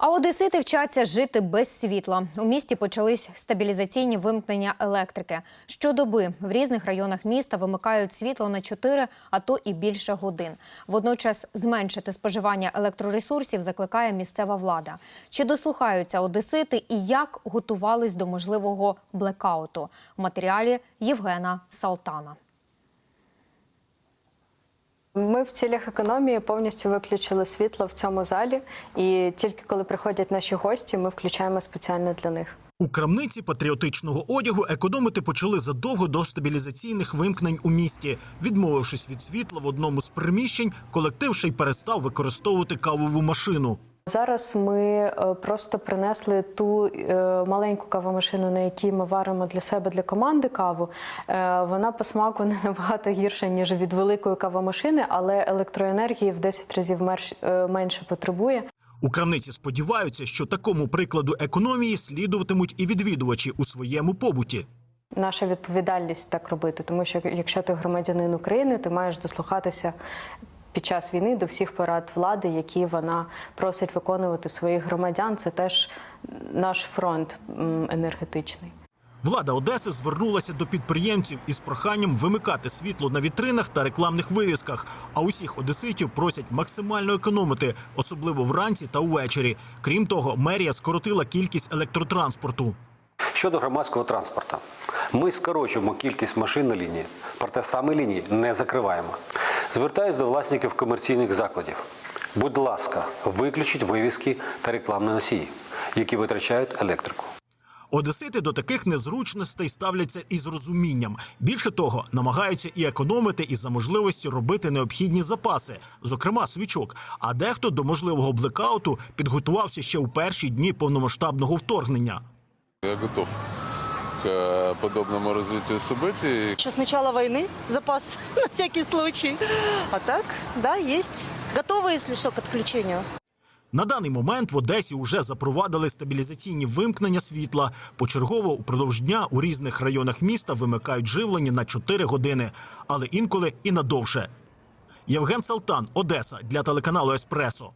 А одесити вчаться жити без світла. У місті почались стабілізаційні вимкнення електрики. Щодоби в різних районах міста вимикають світло на 4, а то і більше годин. Водночас зменшити споживання електроресурсів закликає місцева влада. Чи дослухаються одесити і як готувались до можливого блекауту? В матеріалі Євгена Салтана. Ми в цілях економії повністю виключили світло в цьому залі, і тільки коли приходять наші гості, ми включаємо спеціально для них. У крамниці патріотичного одягу економити почали задовго до стабілізаційних вимкнень у місті. Відмовившись від світла в одному з приміщень, колектив ще й перестав використовувати кавову машину. Зараз ми е, просто принесли ту е, маленьку кавомашину, на якій ми варимо для себе для команди каву. Е, Вона по смаку не набагато гірша ніж від великої кавомашини, але електроенергії в 10 разів менше потребує. У крамниці сподіваються, що такому прикладу економії слідуватимуть і відвідувачі у своєму побуті. Наша відповідальність так робити, тому що якщо ти громадянин України, ти маєш дослухатися під час війни до всіх порад влади, які вона просить виконувати своїх громадян. Це теж наш фронт енергетичний. Влада Одеси звернулася до підприємців із проханням вимикати світло на вітринах та рекламних вивісках. А усіх одеситів просять максимально економити, особливо вранці та увечері. Крім того, мерія скоротила кількість електротранспорту. Щодо громадського транспорту, ми скорочуємо кількість машин на лінії, проте саме лінії не закриваємо. Звертаюсь до власників комерційних закладів. Будь ласка, виключіть вивіски та рекламні носії, які витрачають електрику. Одесити до таких незручностей ставляться із розумінням. Більше того, намагаються і економити, і за можливості робити необхідні запаси, зокрема свічок. А дехто до можливого блекауту підготувався ще у перші дні повномасштабного вторгнення. Я готов к э, подобному развитию событий. Еще с начала войны запас на всякий случай. А так, да, есть. Готовы, если что, к отключению. На даний момент в Одесі вже запровадили стабілізаційні вимкнення світла. Почергово упродовж дня у різних районах міста вимикають живлення на 4 години, але інколи і надовше. Євген Салтан, Одеса для телеканалу Еспресо.